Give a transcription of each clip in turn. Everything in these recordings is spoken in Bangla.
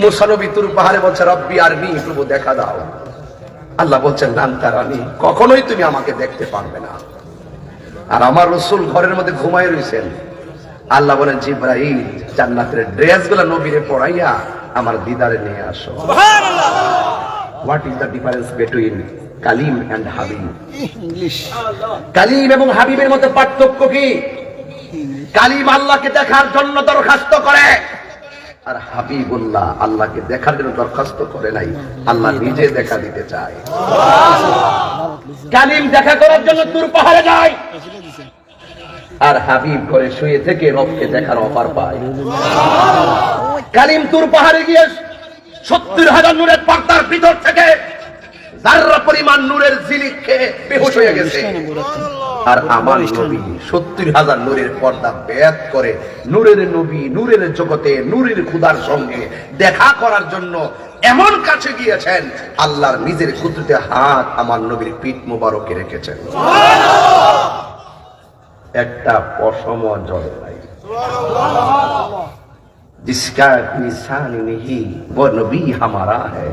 মুসানবী তুর পাহাড়ে বলছে রব্বি আর নি প্রভু দেখা দাও। আল্লাহ বলছেন নান তারানি কখনোই তুমি আমাকে দেখতে পারবে না। আর আমার রসুল ঘরের মধ্যে ঘুমায় রয়েছেন আল্লাহ বলেন জিব্রাহিম জান্নাতের ড্রেসগুলা নবীরে পড়াইয়া আমার দিদারে নিয়ে আসো। What is the difference between Kalim and Habib? English. Kalim এবং হাবিবের মধ্যে পার্থক্য কি? কালিম আল্লাহকে দেখার জন্য দরখাস্ত করে। আর হাবিবুল্লাহ আল্লাহকে দেখার জন্য দরখাস্ত করে নাই। আল্লাহ নিজে দেখা দিতে চায়। কালিম দেখা করার জন্য দূর পাহাড়ে যায়। আর হাবিব করে শুয়ে থেকে রবকে দেখার অফার পায়। কালিম তুর পাহাড়ে গিয়ে সত্তর হাজার নূরের পর্দার ভিতর থেকে যার্রা পরিমাণ নূরের জিলিক খেয়ে বেহুশ হয়ে গেছে। আর আমার নবী সত্তর হাজার নূরের পর্দা ব্যাত করে নূরের নবী নূরের জগতে নূরের খুদার সঙ্গে দেখা করার জন্য এমন কাছে গিয়েছেন আল্লাহর নিজের কুদরতে হাত আমার নবীর পিঠ মুবারকে রেখেছেন। একটা পশম জলে নাই जिसका निशान नहीं वो नबी हमारा है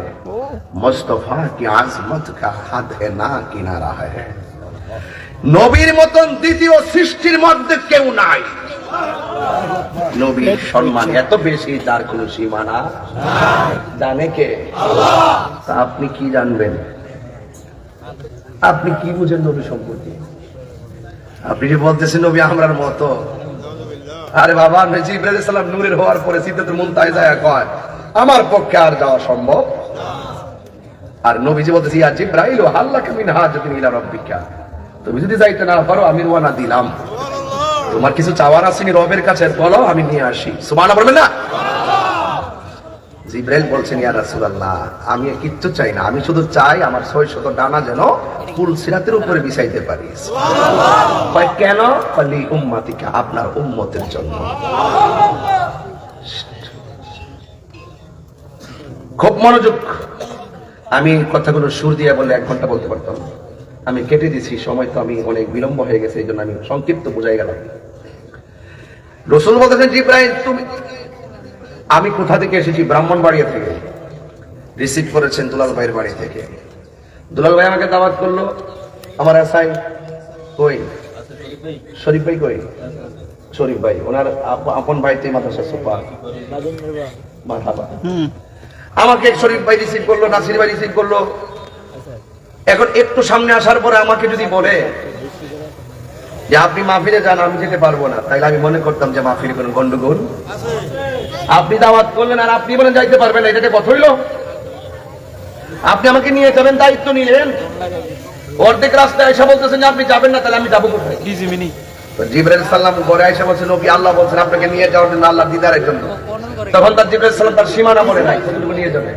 मुस्तफा की आजमत का हद है ना किनारा है নবীর মতন দ্বিতীয় সৃষ্টির মধ্যে কেউ নাই নবীর সম্মান এত বেশি তার কোন সীমানা জানে কে তা আপনি কি জানবেন আপনি কি বুঝেন নবী সম্পর্কে আপনি যে বলতেছেন নবী আমরার মতো আরে বাবা নজি ইব্রাহিম সালাম নূরের হওয়ার পরে সিদ্ধাতুল মুনতাহে যায় কয় আমার পক্ষে আর যাওয়া সম্ভব আর নবীজি বলতে ইয়া জিব্রাইল হাল্লাকা মিন হাজাতিন ইলা রাব্বিকা। তুমি যদি যাইতে না পারো আমি রওনা দিলাম। তোমার কিছু চাওয়ার আছে রবের কাছে বলো আমি নিয়ে আসি। সুবহানাল্লাহ বলবেন না? জিব্রাইল বলছেন ইয়া রাসূলুল্লাহ আমি কিচ্ছু চাই না। আমি শুধু চাই আমার ছয় শত ডানা যেন ফুল সিরাতের উপরে বিছাইতে পারি। কয় কেন? কলি উম্মাতিকা আপনার উম্মতের জন্য। খুব মনোযোগ। আমি কথাগুলো সুর দিয়ে বলে এক ঘণ্টা বলতে পারতাম। আমি কেটে দিছি সময় তো আমি অনেক বিলম্ব হয়ে গেছে এই জন্য আমি সংক্ষিপ্ত বুঝাই গেলাম। রসুল বলতেছেন জিব্রাহিম তুমি আমি কোথা থেকে এসেছি? ব্রাহ্মণবাড়িয়া থেকে। রিসিভ করেছেন দুলাল ভাইয়ের বাড়ি থেকে। দুলাল ভাই আমাকে দাওয়াত করল। আমার এসআই কই? শরীফ ভাই কই? শরীফ ভাই ওনার আপ- আপন ভাইতে মাদ্রাসা সুপা আমাকে শরীফ ভাই রিসিভ করল নাসির ভাই রিসিভ করল। এখন একটু সামনে আসার পরে আমাকে যদি বলে যে আপনি মাহফিলে যান আমি যেতে পারব না। তাইলে আমি মনে করতাম যে মাহফিলে কোনো গন্ডগোল। আপনি দাওয়াত করলেন আর আপনি বলেন যাইতে পারবেন না এটাতে কথা হইল। আপনি আমাকে নিয়ে যাবেন দায়িত্ব নিলেন। অর্ধেক রাস্তায় এসে বলতেছেন আপনি যাবেন না তাহলে আমি যাব কোথায়? ডিজি মিনি তো জিবরাইল সাল্লাম ঘরে এসে বলছেন নবী আল্লাহ বলছেন আপনাকে নিয়ে যাওয়ার জন্য আল্লাহ দিদারের জন্য। তখন তার জিবরাইল সাল্লাম তার সীমানা বলে নাই কতটুকু নিয়ে যাবে।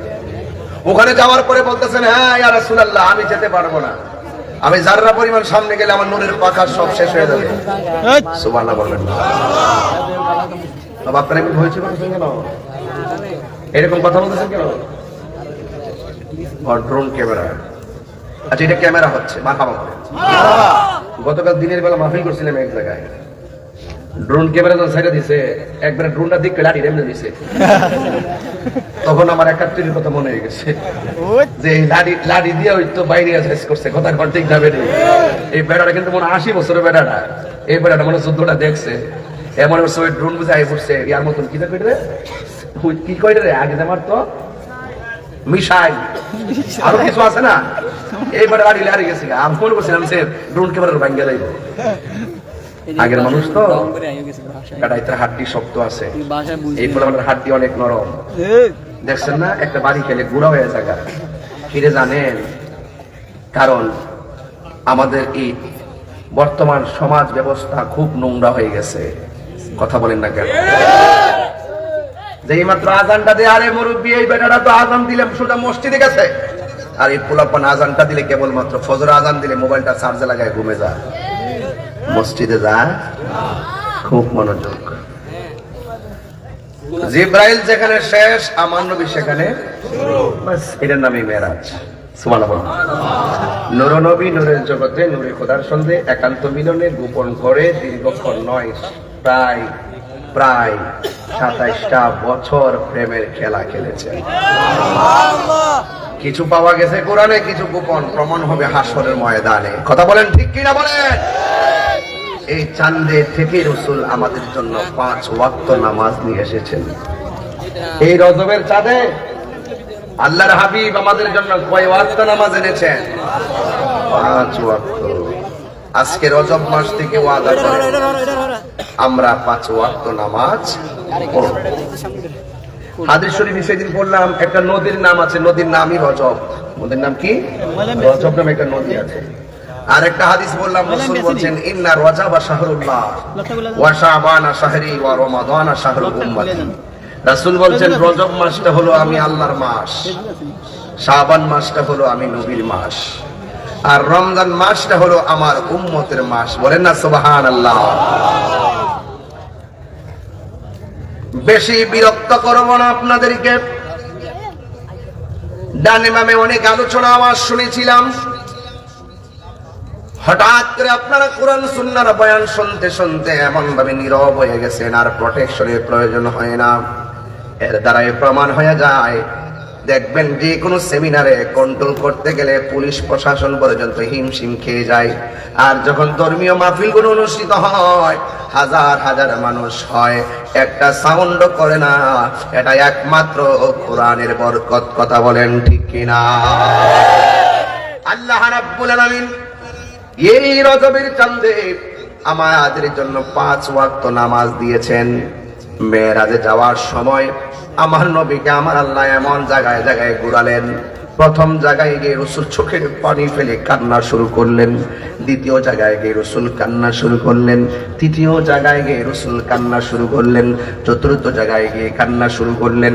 ওখানে যাওয়ার পরে বলতেছেন হ্যাঁ ইয়া রাসূলুল্লাহ আমি যেতে পারব না। আমি যাররা পরিমাণ সামনে গেলে আমার নূরের পাখা সব শেষ হয়ে যাবে। সুবহানাল্লাহ বলবেন কেন এরকম কথা বলতেছেন কেন? ড্রোন ক্যামেরা আচ্ছা এটা ক্যামেরা হচ্ছে গতকাল দিনের বেলা মাহফিল করছিলাম এক জায়গায়। ড্রোন ক্যামেরা যখন সাইডে দিছে, একবারে ড্রোনটা দিক লাঠি এমনি দিছে। তখন আমার একাত্তরের কথা মনে হয়ে গেছে। যে এই লাঠি লাঠি দিয়ে ওই তো বাইরে শেষ করছে, কথা ঘর ঠিক যাবে এই বেড়াটা কিন্তু মনে আশি বছরের বেড়াটা। এই বেড়াটা মনে চোদ্দটা দেখছে। এমন ওই ড্রোন বুঝে আই পড়ছে ইয়ার মতন। কি রে? কি রে? আগে আমার তো মিশাইল আরও কিছু আছে না? লাঠি লাড়ি গেছে আমি মনে করছিলাম সে ড্রোন ক্যামেরার ভাঙ্গে যাইব আগের মানুষ তো গাড়াইতে হাড্ডি শক্ত আছে। এই ফলে হাড্ডি অনেক নরম। দেখছেন না? একটা বাড়ি খেলে গুড়া হয়ে থাকা ফিরে জানেন, কারণ আমাদের এই বর্তমান সমাজ ব্যবস্থা খুব নোংরা হয়ে গেছে। কথা বলেন না কেন? যেই মাত্র আজানটা দিয়ে, আরে মুরব্বী, এই বেটাটা তো আজান দিলে সোজা মসজিদে গেছে। আর এই পোলাপান আজানটা দিলে কেবলমাত্র ফজর আজান দিলে মোবাইলটা চার্জে লাগায় ঘুমে যায়। মসজিদে যায়, খুব মনোযোগ। জিব্রাইল যেখানে শেষ আমার নবী সেখানে এটার নামই মেরাজ সুবহানাল্লাহ। বলুন। নবী, নূরের জগতে, নূরে খোদার সঙ্গে একান্ত মিলনে গোপন করে দীর্ঘক্ষণ নয়। প্রায় প্রায় সাতাইশটা বছর প্রেমের খেলা খেলেছেন কিছু পাওয়া গেছে কোরআনে, কিছু গোপন প্রমাণ হবে হাসরের ময়দানে। কথা বলেন ঠিক কিনা বলেন? এই চান্দে থেকে রসুল আমাদের জন্য পাঁচ ওয়াক্ত নামাজ নিয়ে এসেছেন। এই রজবের চাঁদে আল্লাহর হাবিব আমাদের জন্য কয় ওয়াক্ত নামাজ এনেছেন? পাঁচ ওয়াক্ত। আজকে রজব মাস থেকে ওয়াদা করে। আমরা পাঁচ ওয়াক্ত নামাজ পড়ব। হাদিস শরীফে সেদিন পড়লাম একটা নদীর নাম আছে নদীর নামই রজব। নদীর নাম কি? রজব নামে একটা নদী আছে। আর একটা হাদিস বললাম রাসূল বলছেন ইন্না রজাবা শাহরুল্লাহ ওয়া শাবানা শাহরি ওয়া রমাদানা শাহরুল উম্মতি। রাসূল বলছেন রজব মাসটা হলো আমি আল্লাহর মাস। শাবান মাসটা হলো আমি নবীর মাস। আর রমজান মাসটা হলো আমার উম্মতের মাস। বলেন না সুবহানাল্লাহ। বেশি বিরক্ত করব না আপনাদেরকে। ডানে মামে অনেক আলোচনা আমার শুনেছিলাম। হঠাৎ করে আপনারা কোরআন সুন্নার বয়ান শুনতে শুনতে এমন ভাবে নীরব হয়ে গেছেন আর প্রোটেকশনের প্রয়োজন হয় না। এর দ্বারাই প্রমাণ হয়ে যায় দেখবেন যে কোনো সেমিনারে কন্ট্রোল করতে গেলে পুলিশ প্রশাসন পর্যন্ত হিমশিম খেয়ে যায়। আর যখন ধর্মীয় মাহফিলগুলো অনুষ্ঠিত হয়, হাজার হাজার মানুষ হয়। একটা সাউন্ড করে না, এটা একমাত্র কোরআনের বরকত, কথা বলেন ঠিক কিনা? আল্লাহ এই রজবের চান্দে আমাদের জন্য পাঁচ ওয়াক্ত নামাজ দিয়েছেন। মেয়েরাজে যাওয়ার সময় আমার নবীকে আমার আল্লাহ এমন জায়গায় জায়গায় ঘুরালেন। প্রথম জায়গায় গিয়ে রসুল চোখের পানি ফেলে কান্না শুরু করলেন। দ্বিতীয় জায়গায় গিয়ে রসুল কান্না শুরু করলেন। তৃতীয় জায়গায় গিয়ে রসুল কান্না শুরু করলেন। চতুর্থ জায়গায় গিয়ে কান্না শুরু করলেন।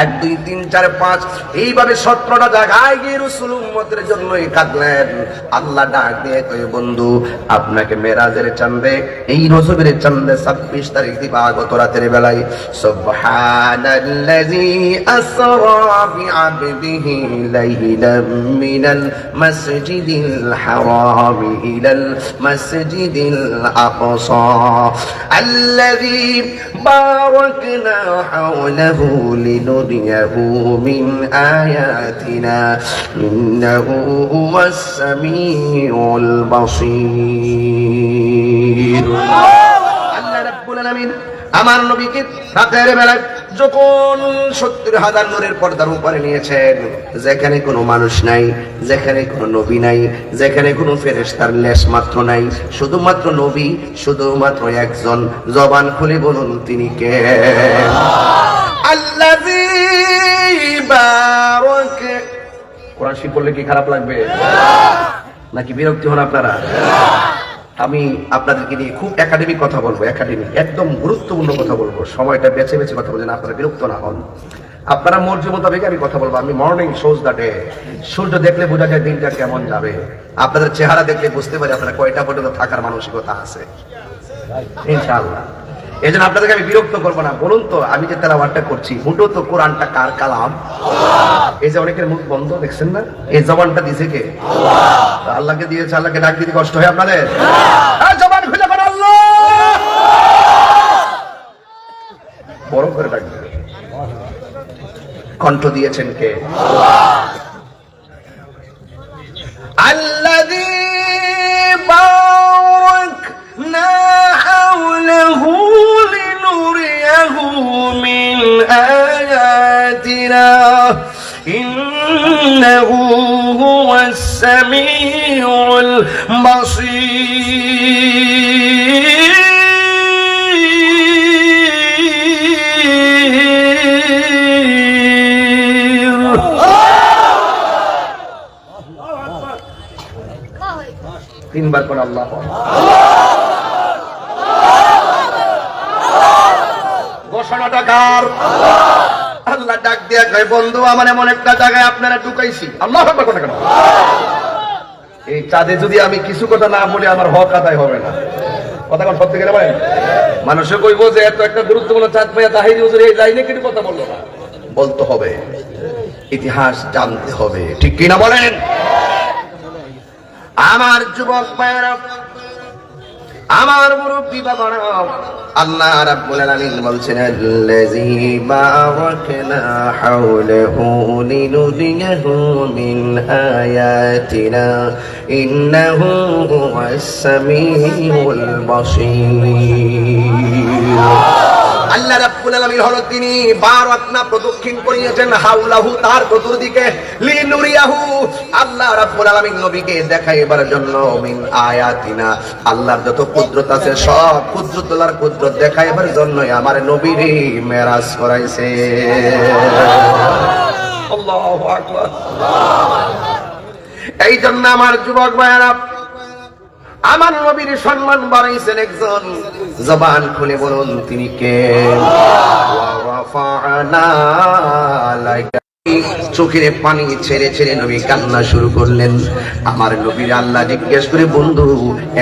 এক, দুই, তিন, চার, পাঁচ, এইভাবে সতেরোটা জায়গায় গিয়ে রসুল উম্মতের জন্যই কাঁদলেন। আল্লাহ ডাক দিয়ে কই বন্ধু, আপনাকে মেরাজের চান্দে এই রসবের চান্দে ছাব্বিশ তারিখ দিবাগত রাতের বেলায়। সুবহানাল্লাযী আসরা বিআবদিহি ليلا من المسجد الحرام إلى المسجد الأقصى. الذي باركنا حوله لنريه من آياتنا إنه هو السميع البصير. الله رب العالمين. আমার নবীকে রাতের বেলায় যখন সত্তর হাজার নূরের পর্দার উপরে নিয়েছেন, যেখানে কোনো মানুষ নাই, যেখানে কোনো নবী নাই, যেখানে কোনো ফেরেশতার লেশ মাত্র নাই, শুধুমাত্র নবী, শুধুমাত্র একজন। জবান খুলে বলুন, তিনি কে? বারাক। কোরআন শিব বললে কি খারাপ লাগবে? নাকি বিরক্তি হন আপনারা? আমি আপনাদেরকে নিয়ে খুব একাডেমিক কথা বলব একাডেমিক একদম গুরুত্বপূর্ণ কথা বলব। সময়টা বেছে বেছে কথা বলছেন আপনারা বিরক্ত না হন। আপনারা মর্জি মোতাবেক আমি কথা বলব, আমি মর্নিং শোজ দ্য ডে সূর্য দেখলে বোঝা যায় দিনটা কেমন যাবে। আপনাদের চেহারা দেখলে বুঝতে পারি আপনারা কয়টা পর্যন্ত থাকার মানসিকতা আছে। ইনশাআল্লাহ। এই জন্য আপনাদেরকে আমি বিরক্ত করব না। বলুন তো, আমি যে তেলাওয়ারটা করছি হুটো তো কোরআনটা কার কালাম? এই যে অনেকের মুখ বন্ধ, দেখছেন না? এই জবানটা দিছে কে? আল্লাহকে দিয়েছে, আল্লাহকে ডাক দিতে কষ্ট হয় আপনাদের? জবান বড় করে ডাক কণ্ঠ দিয়েছেন কে? আল্লাহ إنه هو السميع البصير তিনবার করে আল্লাহ ঘোষণাটা কার আল্লাহ ডাক দিয়া কয়, বন্ধু, আমার এমন একটা জায়গায় আপনারা ঢুকাইছি। আল্লাহ কেন? এই চাঁদে যদি আমি কিছু কথা না বলি, আমার হক আদায় হবে না। মানুষে কইব যে, এত একটা কিন্তু বলতে হবে। ইতিহাস জানতে হবে। ঠিক বলেন? আমার যুবক আমার মুরব্বী বাবারা আল্লাহ রাব্বুল আলামিন বলছেন, আল্লাযী বারাকনা হাওলাহু লিনুরিয়াহু মিন আয়াতিনা, ইন্নাহু হুয়াস সামিউল বাসীর আল্লাহ রাব্বুল আলামিন হলো তিনি প্রদক্ষিণ করিয়েছেন, হাওলাহু তার লিনুরিয়াহু। আল্লাহ রাব্বুল আলামিন নবীকে দেখাইবার জন্য মিন আয়াতিনা। আল্লাহর যত কুদরত আছে, সব কুদরতুল্লাহর কুদরত দেখাইবার জন্য আমার নবীরে মেরাজ করাইছে। আল্লাহু আকবার। এই জন্য আমার যুবক ভাইয়েরা আমার নবীর সম্মান বাড়াইছেন একজন। জবান খুলে বলুন তিনি কে? চোখের পানি ছেড়ে ছেড়ে নবী কান্না শুরু করলেন। আমার নবীর আল্লাহ জিজ্ঞেস করে বন্ধু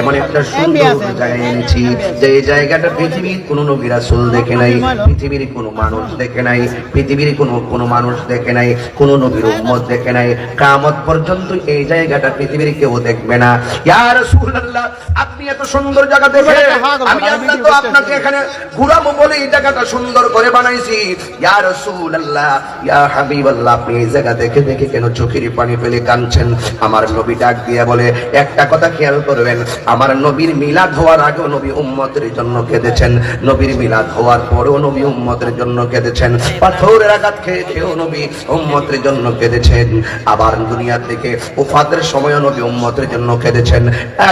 এমন একটা সুন্দর জায়গায় এনেছি যে এই জায়গাটা পৃথিবীর কোন নবী রাসূল দেখে নাই পৃথিবীর কোনো মানুষ দেখে নাই পৃথিবীর কোনো কোনো মানুষ দেখে নাই কোন নবীর উম্মত দেখে নাই। কামত পর্যন্ত এই জায়গাটা পৃথিবীর কেউ দেখবে না। ইয়া রাসূলুল্লাহ আপনি এত সুন্দর জায়গা দেখে আমি আল্লাহ তো আপনাকে এখানে ঘুরাবো বলে এই জায়গাটা সুন্দর করে বানাইছি। ইয়া রাসূলুল্লাহ ইয়া হাবিবাল্লাহ আপনি এই জায়গা দেখে দেখে কেন চোখের পানি ফেলে কাঁদছেন? আমার নবী ডাক দিয়ে বলে, একটা কথা খেয়াল করবেন, আমার নবীর মিলাদ হওয়ার আগেও নবী উম্মতের জন্য কেঁদেছেন। নবীর মিলাদ হওয়ার পরেও নবী উম্মতের জন্য কেঁদেছেন। পাথরের আঘাত খেয়ে খেয়েও নবী উম্মতের জন্য কেঁদেছেন। আবার দুনিয়া থেকে উফাতের সময়ও নবী উম্মতের জন্য কেঁদেছেন।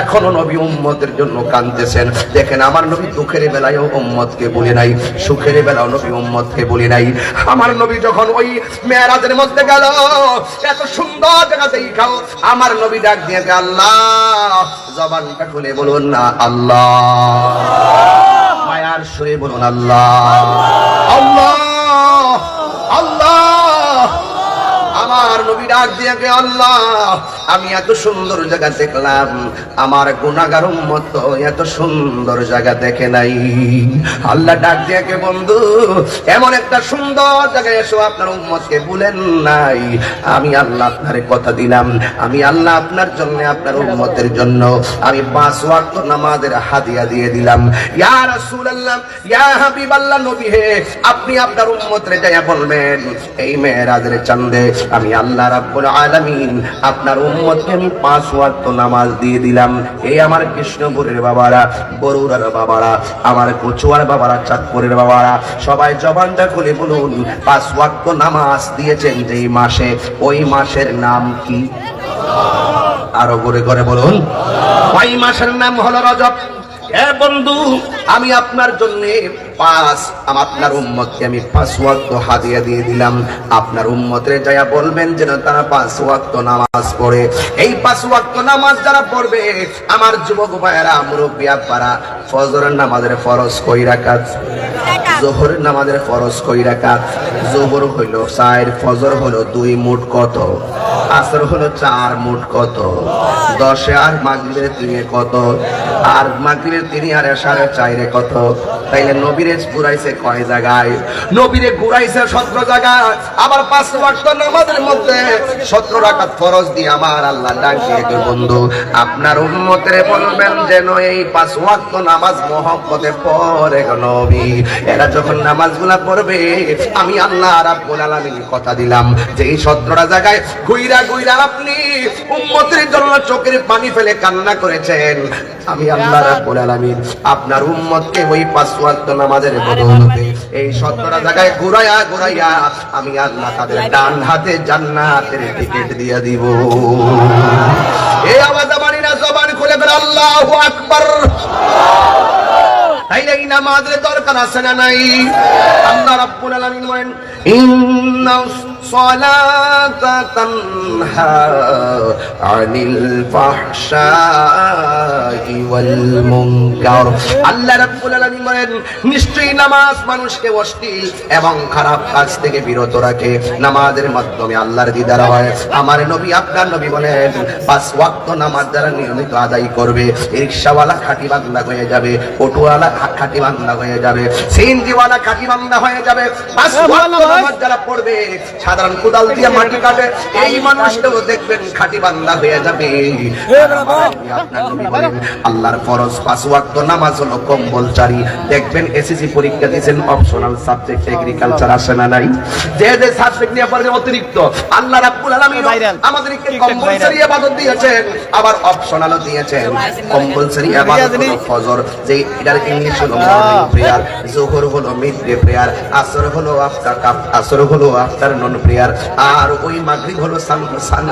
এখনও নবী উম্মতের জন্য কাঁদতেছেন। দেখেন, আমার নবী দুঃখের বেলায়ও উম্মতকে বলে নাই, সুখের বেলাও নবী উম্মতকে বলে নাই। আমার নবী যখন ওই মেয়েরাজের মধ্যে গেল এত সুন্দর জায়গা দেখাও। আমার নবী ডাক দিয়ে কে আল্লাহ জবানটা খুলে বলুন না আল্লাহ। মায়ার সুরে বলুন আল্লাহ। আল্লাহ নবী ডাক দিয়ে কে আল্লাহ, আমি এত সুন্দর জায়গা দেখলাম, আমার উম্মত এত সুন্দর জায়গা দেখে নাই। আল্লাহ ডাক দিয়ে কে, বন্ধু, এমন একটা সুন্দর জায়গায় এসো, আপনার ভুলেন নাই। আমি আল্লাহ আপনারে কথা দিলাম, আমি আল্লাহ আপনার জন্য, আপনার উম্মতের জন্য, আমি পাঁচ ওয়াক্ত নামাজের হাদিয়া দিয়ে দিলাম। ইয়া রাসূলুল্লাহ, ইয়া নবী হে, আপনি আপনার উম্মতরে যাইয়া বলবেন, এই মেয়েরাজের চান্দে আমি আল্লাহ রাব্বুল আলামিন, আপনার উম্মতকে আমি পাঁচ ওয়াক্ত নামাজ দিয়ে দিলাম। এই আমার কৃষ্ণপুরের বাবারা, বরুড়ার বাবারা, আমার কচুয়ার বাবারা, চাঁদপুরের বাবারা, সবাই জবানটা খুলে বলুন, পাঁচ ওয়াক্ত নামাজ দিয়েছেন যেই মাসে, ওই মাসের নাম কি? আরও করে করে বলুন। ওই মাসের নাম হলো রজব। এ বন্ধু, আমি আপনার জন্য পাঁচ। আপনার উম্মতকে আমি পাঁচ ওয়াক্ত হাদিয়া দিয়ে দিলাম। আপনার উম্মতের যায়া বলবেন যেন তারা পাঁচ ওয়াক্ত নামাজ পড়ে। এই পাঁচ ওয়াক্ত নামাজ যারা পড়বে, আমার যুবক ভাইয়েরা, মুরব্বী আব্বারা ফজরের নামাজের ফরজ কই রাকাত? জোহরের নামাজের ফরজ কই রাকাত? জোহর হইল চার, ফজর হলো দুই মুঠ কত? আসর হলো চার মুঠ কত? দশে আর মাগরিবের তিনে কত? আর মাগরিবের তিনি আর সাড়ে চাইরে কত? তাইলে নবীরে ঘুরাইছে কয় জায়গায়? নবীরে ঘুরাইছে সতেরো জায়গায়। আবার পাঁচ ওয়াক্ত নামাজের মধ্যে সতেরো রাকাত ফরজ দিয়ে আমার আল্লাহ ডাক দিয়ে বন্ধু আপনার বলবেন যেন এই পাঁচ ওয়াক্ত নামাজ মহব্বতে পড়ে নবী। এরা যখন নামাজগুলা পড়বে আমি আল্লাহ রাব্বুল আলামিন কথা দিলাম যে এই সতেরোটা জায়গায় ঘুইরা ঘুইরা আপনি উম্মতের জন্য চোখের পানি ফেলে কান্না করেছেন। আমি আল্লাহ রাব্বুল আলামিন আপনার উম্মতকে ওই পাঁচ ওয়াক্ত নামাজের বদৌলতে এই সত্তরা জায়গায় ঘুরাইয়া ঘুরাইয়া আমি আল্লাহ তাদের ডান হাতে জান্নাতের টিকিট দিয়ে দিব। এই আওয়াজ আমার না জবান খুলে ফেলে আল্লাহু আকবার। তাইলে এই নামাজের দরকার আছে না নাই? আল্লাহ রাব্বুল আলামিন বলেন ইন্না তানহা আনিল ফাহশাই ওয়াল মুনকার আল্লাহ রাব্বুল আলামিন বলেন নিশ্চয়ই নামাজ মানুষকে অশ্লীল এবং খারাপ কাজ থেকে বিরত রাখে। নামাজের মাধ্যমে আল্লাহর দিদার হয়। আমার নবী আপনার নবী বলেন পাঁচ ওয়াক্ত নামাজ যারা নিয়মিত আদায় করবে রিক্সাওয়ালা খাঁটি বান্দা হয়ে যাবে অটোওয়ালা খাঁটি বান্দা হয়ে যাবে সিএনজিওয়ালা খাঁটি বান্দা হয়ে যাবে। পাঁচ ওয়াক্ত নামাজ যারা পড়বে সাদা সাধারণ কোদাল দিয়ে মাটি কাটে এই মানুষটাও দেখবেন খাঁটি বান্দা হয়ে যাবে। আল্লাহর ফরজ পাঁচ ওয়াক্ত নামাজ হলো কম্বলচারী দেখবেন এসএসসি পরীক্ষা দিয়েছেন অপশনাল সাবজেক্ট এগ্রিকালচার আসে না নাই। যে যে সাবজেক্ট নিয়ে পড়ে অতিরিক্ত আল্লাহ রাব্বুল আলামিন আমাদেরকে কম্পালসারি ইবাদত দিয়েছেন আবার অপশনালও দিয়েছেন। কম্পালসারি ইবাদত হলো ফজর যে এটার ইংলিশ হলো মর্নিং প্রেয়ার জোহর হলো মিড ডে প্রেয়ার আসর হলো আফটার কাপ আসর হলো আফটার নন প্রেয়ার। আর ওই মাগরিব হলো সান সান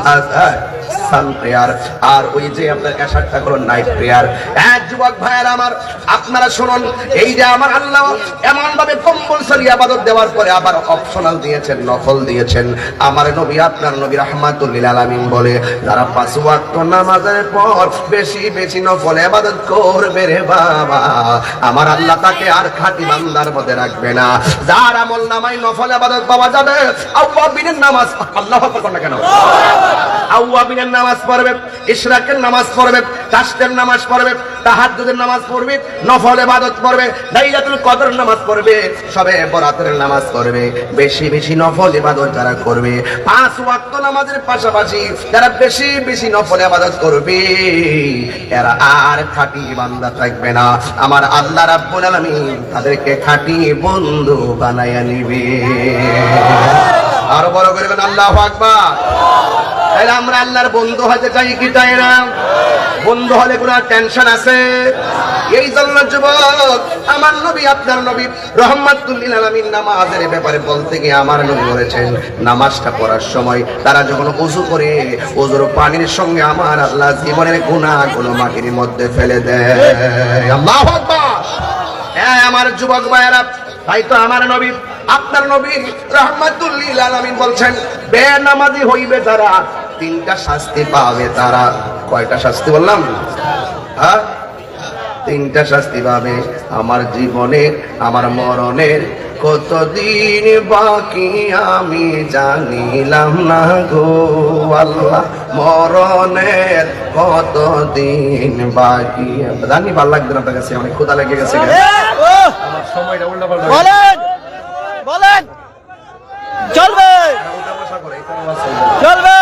সান প্রেয়ার। আর ওই যে আপনার এশারটা হলো নাইট প্রেয়ার। এক যুবক ভাইয়ের আমার, আপনারা শুনুন, এই যে আমার আল্লাহ এমন ভাবে কম্পালসারি আবাদত দেওয়ার পরে আবার অপশনাল দিয়েছেন নফল দিয়েছেন। আমার নবী, আপনার নবী রহমাতুল্লিল আলামিন বলে, যারা পাঁচ ওয়াক্ত নামাজের পর বেশি বেশি নফল আবাদত করবে রে বাবা। আমার আল্লাহ তাকে আর খাঁটি বান্দার মধ্যে রাখবে না। যার আমল নামাই নফল আবাদত পাওয়া যাবে আউয়াবিনের নামাজ আল্লাহ না কেন? নামাজ পড়বে, ইশরাকের নামাজ পড়বে, কাস্তের নামাজ পড়বে, তাহাজ্জুদের নামাজ পড়বে, নফল ইবাদত লাইলাতুল কদর নামাজ পড়বে, সবে বরাতের নামাজ বেশি বেশি নফল ইবাদত যারা করবে, পাঁচ ওয়াক্ত নামাজের পাশাপাশি যারা বেশি বেশি নফল ইবাদত করবে, এরা আর খাঁটি বান্দা থাকবে না। আমার আল্লাহ রাব্বুল আলামিন তাদেরকে খাঁটি বন্ধু বানায়া নিবে। আরও বড় করে আল্লাহ তাহলে আমরা আল্লাহর বন্ধু হতে চাই কি চাই না? বন্ধু হলে কোনো টেনশন আছে? এই জন্য যুবক, আমার নবী, আপনার নবী রহমাতুল্লিল আলামিন নামাজের ব্যাপারে বলতে গিয়ে আমার নবী বলেছেন, নামাজটা পড়ার সময় তারা যখন ওযু করে ওযুর পানির সঙ্গে আমার আল্লাহ জীবনের গুনাহগুলো মাটির মধ্যে ফেলে দেয়। আল্লাহু হ্যাঁ আমার যুবক ভাইয়েরা, তাই তো আমার নবী আপনার নবী রহমাতুল্লিল আলামিন বলছেন বেনামাজি হইবে যারা তিনটা শাস্তি পাবে তারা। কয়টা শাস্তি বললাম? হ্যাঁ? তিনটা শাস্তি পাবে। আমার জীবনের আমার মরণের কতদিন বাকি আমি জানিলাম না গো আল্লাহ। মরণের কতদিন বাকি? জানি ভালো লাগবে না আপনার কাছে অনেক ক্ষুদা লেগে গেছে। আমার সময়টা উল্টা পাল্টা চলবে। চলবে।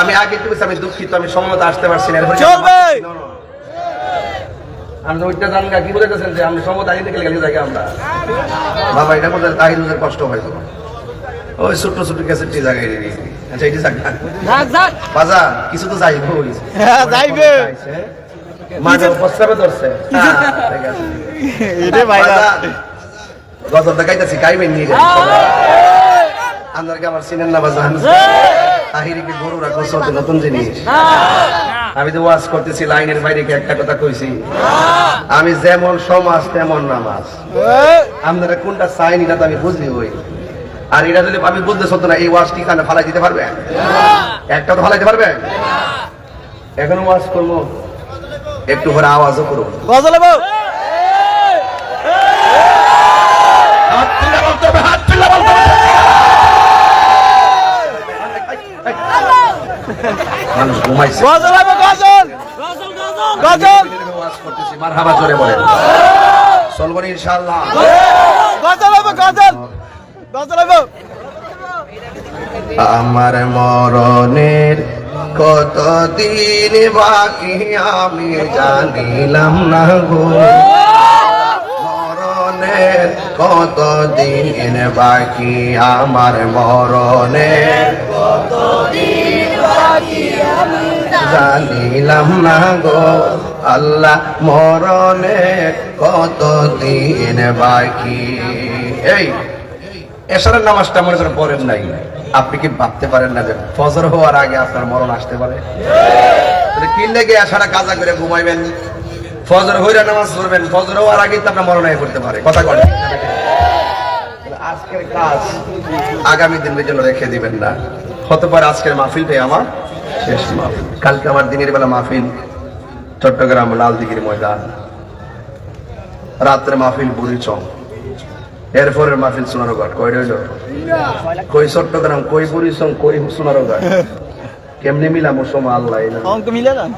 আমি আগে একটু আমি দুঃখিত আমি সময় আসতে পারছি না চলবে। আমি তো ওইটা জানি না, কি বুঝাইতেছেন যে আমি সময় আগে থেকে গেলে জায়গা আমরা? বাবা এটা কষ্ট হয় ওই ছোট্ট ছোট্ট ক্যাসেটটি জায়গায় দিয়ে আচ্ছা এটি জায়গা যাক যাক। বাজা কিছু তো যাইব হ্যাঁ, যাইবে। মাঝে প্রস্তাবে ধরছে। ঠিক আছে। এটা ভাইরা বাজা, গজল দেখাইতেছি গাইবেন নিয়ে আপনার আমার না বাজান? গরু রাখো চলতে নতুন জিনিস? আমি তো করতেছি লাইনের বাইরে একটা কথা কইছি? আমি যেমন সমাজ তেমন নামাজ। আপনারা কোনটা চাইনি না তো আমি বুঝলি ওই আর এটা যদি আমি বুঝতে সত্য না এই ওয়াজ কি কানে ফালাই দিতে পারবে একটা তো ফালাইতে পারবে এখন ওয়াজ করব। একটু করে আওয়াজও করব মানুষ ঘুমাইছে। গজল হবে গজল। গজল। ওয়াজ করতেছি মারহাবা জোরে বলেন। চলবো না ইনশাআল্লাহ। গজল হবে গজল। গজল হবে। আমার মরণের কতদিন বাকি আমি জানিলাম না গো। মরণের কতদিন বাকি আমার মরণের জানিলাম না গো, আল্লাহ মরণের কতদিন বাকি? এই এশারের নামাজটা মনে করেন পড়েন নাই। আপনি কি ভাবতে পারেন না যে ফজর হওয়ার আগে আপনার মরণ আসতে পারে? কি লেগে এশারা কাজা করে ঘুমাইবেন? ফজর হইরা নামাজ পড়বেন, ফজর হওয়ার আগে তো আপনার মরণ হয়ে পড়তে পারে। কথা কন। আজকের কাজ আগামী দিনের জন্য রেখে দিবেন না। হতে পারে আজকের মাহফিলটাই আমার। শেষ মাহফিল কালকে আমার দিনের বেলা মাহফিল চট্টগ্রাম লালদিঘির ময়দান। রাত্রে মাহফিল বুড়িচং। এরপরের মাহফিল সোনারঘাট কই রইল কই চট্টগ্রাম? কই বুড়িচং? কই সোনারঘাট কেমনে মিলাম সময় আল্লাহ। মিলে যান